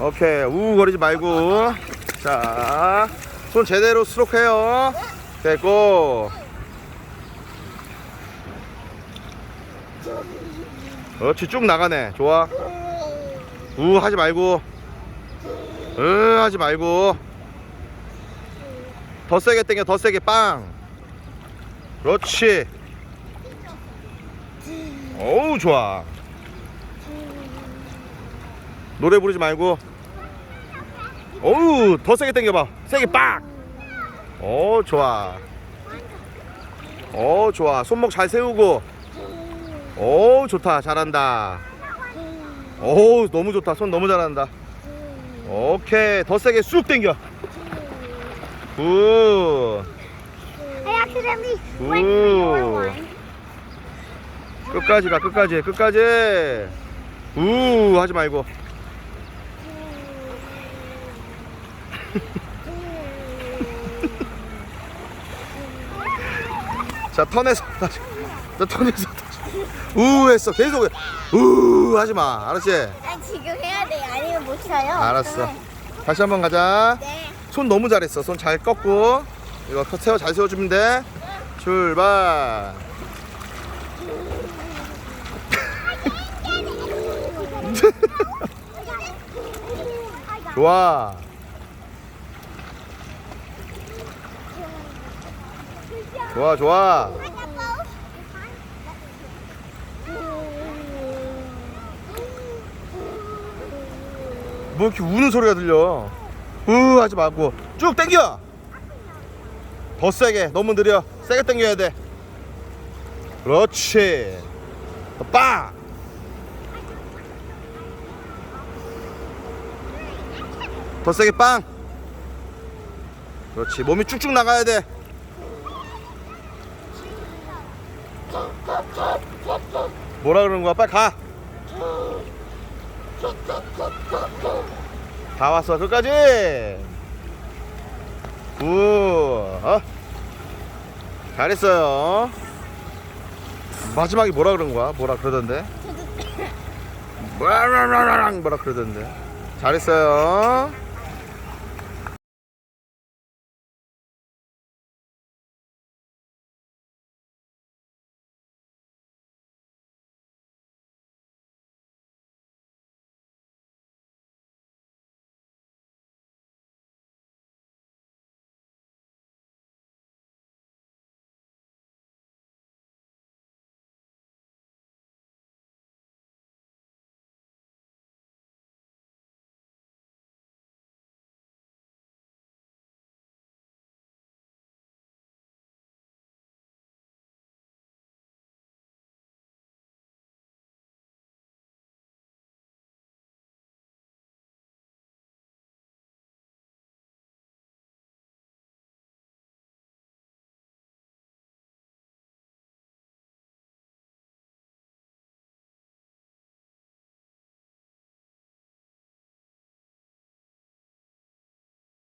오케이. 우 거리지 말고. 자 손 제대로 스트로크 해요. 됐고. 그렇지 쭉 나가네. 좋아. 우 하지 말고. 으 하지 말고. 더 세게 당겨 더 세게. 빵. 그렇지. 어우 좋아. 노래 부르지 말고 어우 더 세게 당겨봐. 세게 빡! 어 좋아. 어 좋아. 손목 잘 세우고. 오 좋다. 잘한다. 오 너무 좋다. 손 너무 잘한다. 오케이. 더 세게 쑥 당겨. 굿 I accidentally Ooh. went for your one. 끝까지 가. 끝까지 끝까지. 우 하지 말고 자 턴에서 다시. 자 턴에서 다시. 우 했어. 계속. 우 하지 마. 알았지? 난 지금 해야 돼. 아니면 못 차요. 알았어. 다시 한번 가자. 네. 손 너무 잘했어. 손 잘 꺾고. 이거 세워 잘 세워주면 돼. 출발. 좋아 좋아 좋아. 뭐 이렇게 우는 소리가 들려? 으 하지 말고. 쭉 당겨! 더 세게. 너무 느려. 세게 당겨야 돼. 그렇지. 빵 더 세게 빵! 그렇지. 몸이 쭉쭉 나가야 돼 뭐라 그러는 거야? 빨리 가. 다 왔어. 끝까지. 우 어? 잘했어요. 마지막에 뭐라 그런 거야? 뭐라 그러던데? 뭐라 그러던데? 잘했어요